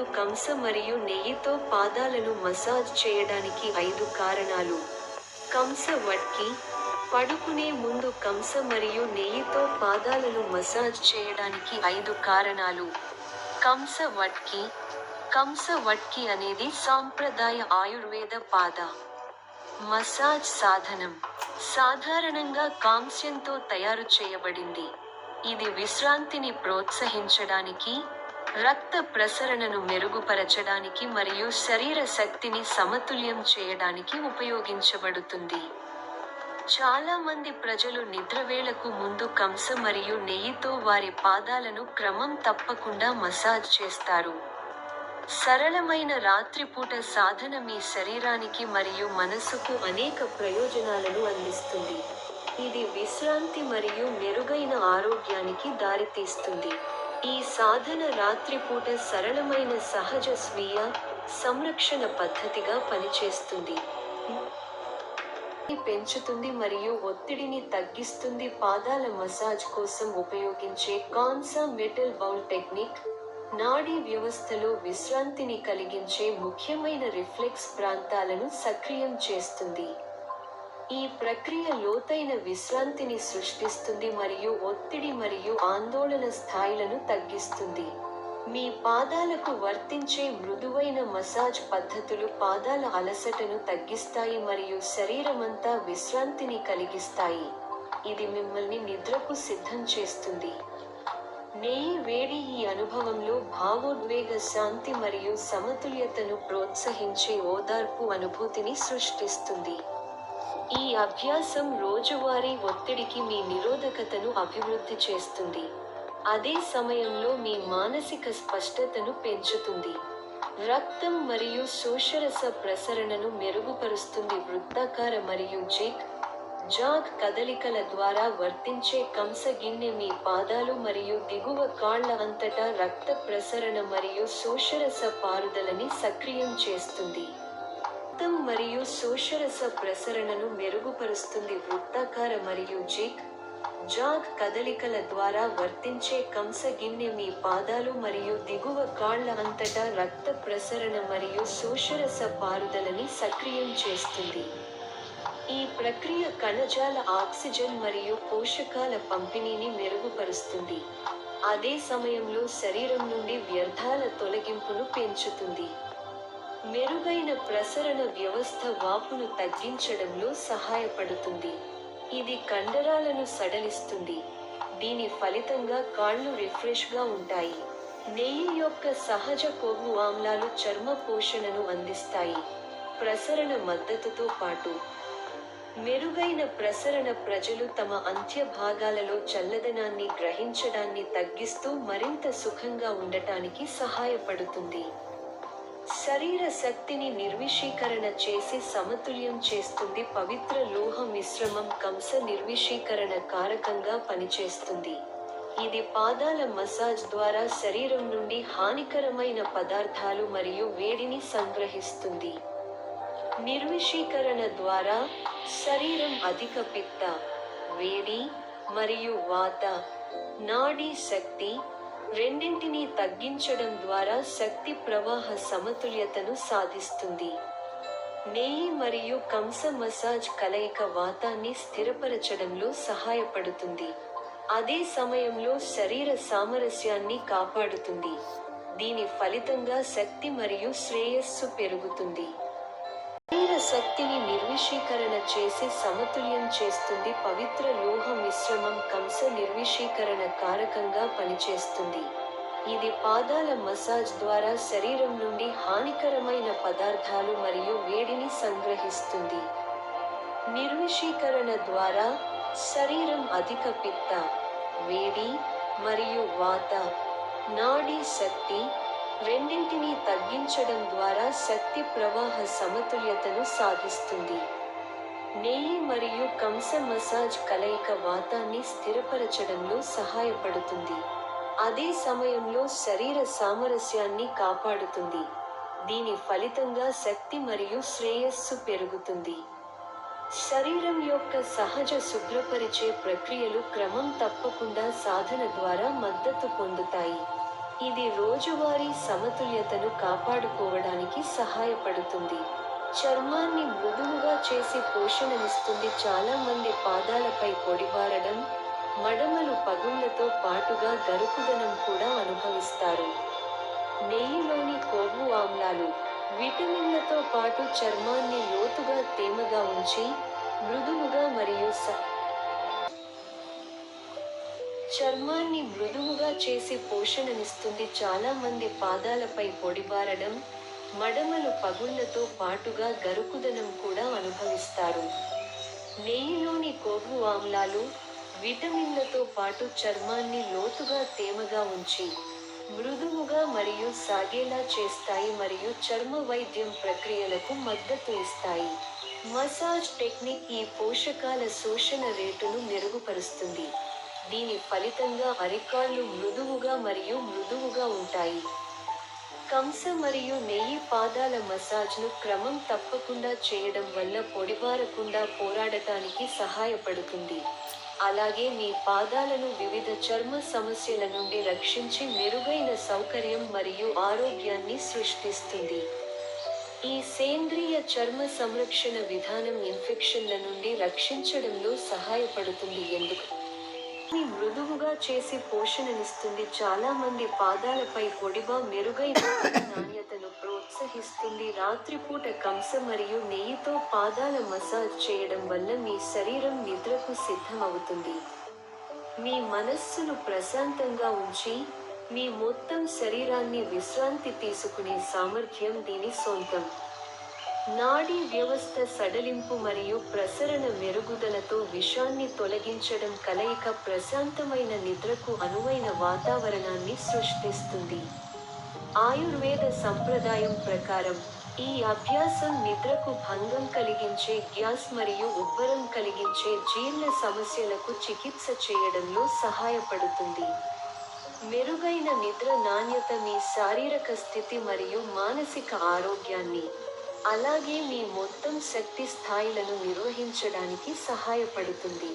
ముందు కంస మరియు నెయ్యితో పాదాలను మసాజ్ చేయడానికి ఐదు కారణాలు. కంస వట్కి పడుకునే ముందు కంస మరియు నెయ్యితో పాదాలను మసాజ్ చేయడానికి ఐదు కారణాలు. కంస వట్కి కంస వట్కి అనేది సాంప్రదాయ ఆయుర్వేద పాద. మసాజ్ సాధనం. సాధారణంగా కాంస్యంతో తయారు చేయబడింది. ఇది విశ్రాంతిని ప్రోత్సహించడానికి రక్త ప్రసరణను మెరుగుపరచడానికి మరియు శరీర శక్తిని సమతుల్యం చేయడానికి ఉపయోగించబడుతుంది. చాలా మంది ప్రజలు నిద్రవేళకు ముందు కంస మరియు నెయ్యితో వారి పాదాలను క్రమం తప్పకుండా మసాజ్ చేస్తారు. సరళమైన రాత్రిపూట సాధన మీ శరీరానికి మరియు మనసుకు అనేక ప్రయోజనాలను అందిస్తుంది. ఇది విశ్రాంతి మరియు మెరుగైన ఆరోగ్యానికి దారితీస్తుంది. ఈ సాధన రాత్రిపూట సరళమైన సహజ స్వీయ సంరక్షణ పద్ధతిగా పనిచేస్తుంది. పెంచుతుంది మరియు ఒత్తిడిని తగ్గిస్తుంది. పాదాల మసాజ్ కోసం ఉపయోగించే కాన్సా మెటల్ బౌల్ టెక్నిక్ నాడీ వ్యవస్థలో విశ్రాంతిని కలిగించే ముఖ్యమైన రిఫ్లెక్స్ ప్రాంతాలను సక్రియం చేస్తుంది. ఈ ప్రక్రియ లోతైన విశ్రాంతిని సృష్టిస్తుంది మరియు ఒత్తిడి మరియు ఆందోళన స్థాయిలను తగ్గిస్తుంది. మీ పాదాలకు వర్తించే మృదువైన మసాజ్ పద్ధతులు పాదాల అలసటను తగ్గిస్తాయి మరియు శరీరమంతా విశ్రాంతిని కలిగిస్తాయి. ఇది మిమ్మల్ని నిద్రకు సిద్ధం చేస్తుంది. నెయ్యి వేడి ఈ అనుభవంలో భావోద్వేగ శాంతి మరియు సమతుల్యతను ప్రోత్సహించే ఓదార్పు అనుభూతిని సృష్టిస్తుంది. ఈ అభ్యాసం రోజువారీ ఒత్తిడికి మీ నిరోధకతను అభివృద్ధి చేస్తుంది. అదే సమయంలో మీ మానసిక స్పష్టతను పెంచుతుంది. రక్తం మరియు శోషరస ప్రసరణను మెరుగుపరుస్తుంది. వృత్తాకార మరియు జిగ్ జాగ్ కదలికల ద్వారా వర్తించే కంసగిన్నె మీ పాదాలు మరియు దిగువ కాళ్ళ అంతటా రక్త ప్రసరణ మరియు శోషరస పారుదలని సక్రియం చేస్తుంది. మరియు శోషరస ప్రసరణను మెరుగుపరుస్తుంది వృత్తాకార మరియు జిగ్ జాగ్ కదలికల ద్వారా వర్తించే కంసగిన్నె మీ పాదాలు మరియు దిగువ కాళ్ళ అంతటా రక్త ప్రసరణ మరియు శోషరస పారుదలని సక్రియం చేస్తుంది. ఈ ప్రక్రియ కణజాల ఆక్సిజన్ మరియు పోషకాల పంపిణీని మెరుగుపరుస్తుంది. అదే సమయంలో శరీరం నుండి వ్యర్థాల తొలగింపును పెంచుతుంది. మెరుగైన ప్రసరణ వ్యవస్థ వాపును తగ్గించడంలో సహాయపడుతుంది. ఇది కండరాలను సడలిస్తుంది. దీని ఫలితంగా కాళ్ళు రిఫ్రెష్గా ఉంటాయి. నెయ్యి యొక్క సహజ కొవ్వు ఆమ్లాలు చర్మ పోషణను అందిస్తాయి. ప్రసరణ మద్దతుతో పాటు మెరుగైన ప్రసరణ ప్రజలు తమ అంత్య భాగాలలో చల్లదనాన్ని గ్రహించడాన్ని తగ్గిస్తూ మరింత సుఖంగా ఉండటానికి సహాయపడుతుంది. శరీర శక్తిని నిర్విషీకరణ చేసి సమతుల్యం చేస్తుంది. పవిత్ర లోహ మిశ్రమం కంస నిర్విషీకరణ కారకంగా పనిచేస్తుంది. ఇది పాదాల మసాజ్ ద్వారా శరీరం నుండి హానికరమైన పదార్థాలు మరియు వేడిని సంగ్రహిస్తుంది. నిర్విషీకరణ ద్వారా శరీరం అధిక పిత్త వేడి మరియు వాత నాడీ శక్తి రెండింటినీ తగ్గించడం ద్వారా శక్తి ప్రవాహ సమతుల్యతను సాధిస్తుంది. నెయ్యి మరియు కంస మసాజ్ కలయిక వాతాన్ని స్థిరపరచడంలో సహాయపడుతుంది. అదే సమయంలో శరీర సామరస్యాన్ని కాపాడుతుంది. దీని ఫలితంగా శక్తి మరియు శ్రేయస్సు పెరుగుతుంది. శక్తిని నిర్విషీకరణ చేసి సమతుల్యం చేస్తుంది. పవిత్ర లోహ మిశ్రమం కంస నిర్విషీకరణ కారకంగా పనిచేస్తుంది. ఇది పాదాల మసాజ్ ద్వారా శరీరం నుండి హానికరమైన పదార్థాలు మరియు వేడిని సంగ్రహిస్తుంది. నిర్విషీకరణ ద్వారా శరీరం అధిక పిత్త వేడి మరియు వాత నాడీ శక్తి రెండింటినీ తగ్గించడం ద్వారా శక్తి ప్రవాహ సమతుల్యతను సాధిస్తుంది. నెయ్యి మరియు కంస మసాజ్ కలయిక వాతాన్ని స్థిరపరచడంలో సహాయపడుతుంది. అదే సమయంలో శరీర సామరస్యాన్ని కాపాడుతుంది. దీని ఫలితంగా శక్తి మరియు శ్రేయస్సు పెరుగుతుంది. శరీరం యొక్క సహజ శుభ్రపరిచే ప్రక్రియలు క్రమం తప్పకుండా సాధన ద్వారా మద్దతు పొందుతాయి. ఇది రోజువారీ సమతుల్యతను కాపాడుకోవడానికి సహాయపడుతుంది. చర్మాన్ని మృదువుగా చేసి పోషణనిస్తుంది చాలా మంది పాదాలపై పొడిబారడం మడమలు పగుళ్ళతో పాటుగా గరుకుదనం కూడా అనుభవిస్తారు. నెయ్యిలోని కొవ్వు ఆమ్లాలు విటమిన్లతో పాటు చర్మాన్ని లోతుగా తేమగా ఉంచి మృదువుగా మరియు స చర్మాన్ని మృదువుగా చేసి పోషణనిస్తుంది చాలా మంది పాదాలపై పొడిబారడం మడమలు పగుళ్ళతో పాటుగా గరుకుదనం కూడా అనుభవిస్తారు. నెయ్యిలోని కొవ్వు ఆమ్లాలు విటమిన్లతో పాటు చర్మాన్ని లోతుగా తేమగా ఉంచి మృదువుగా మరియు సాగేలా చేస్తాయి మరియు చర్మ వైద్యం ప్రక్రియలకు మద్దతు ఇస్తాయి. మసాజ్ టెక్నిక్ ఈ పోషకాల శోషణ రేటును మెరుగుపరుస్తుంది. దీని ఫలితంగా అరికాళ్ళు మృదువుగా మరియు మృదువుగా ఉంటాయి. కంస మరియు నెయ్యి పాదాల మసాజ్ను క్రమం తప్పకుండా చేయడం వల్ల పొడిబారకుండా పోరాడటానికి సహాయపడుతుంది. అలాగే మీ పాదాలను వివిధ చర్మ సమస్యల నుండి రక్షించి మెరుగైన సౌకర్యం మరియు ఆరోగ్యాన్ని సృష్టిస్తుంది. ఈ సేంద్రియ చర్మ సంరక్షణ విధానం ఇన్ఫెక్షన్ల నుండి రక్షించడంలో సహాయపడుతుంది. ఎందుకు? ఈ మృదువుగా చేసి పోషణనిస్తుంది. చాలా మంది పాదాలపై పొడిగా మెరుగైన నాణ్యతను ప్రోత్సహిస్తుంది. రాత్రిపూట కంస మరియు నెయ్యితో పాదాల మసాజ్ చేయడం వల్ల మీ శరీరం నిద్రకు సిద్ధమవుతుంది. మీ మనస్సును ప్రశాంతంగా ఉంచి మీ మొత్తం శరీరాన్ని విశ్రాంతి తీసుకునే సామర్థ్యం దీని సొంతం. నాడీ వ్యవస్థ సడలింపు మరియు ప్రసరణ మెరుగుదలతో విషాన్ని తొలగించడం కలయిక ప్రశాంతమైన నిద్రకు అనువైన వాతావరణాన్ని సృష్టిస్తుంది. ఆయుర్వేద సంప్రదాయం ప్రకారం ఈ అభ్యాసం నిద్రకు భంగం కలిగించే గ్యాస్ మరియు ఉబ్బరం కలిగించే జీర్ణ సమస్యలకు చికిత్స చేయడంలో సహాయపడుతుంది. మెరుగైన నిద్ర నాణ్యత మీ శారీరక స్థితి మరియు మానసిక ఆరోగ్యాన్ని అలాగే మీ మొత్తం శక్తి స్థాయిలను నిర్వహించడానికి సహాయపడుతుంది.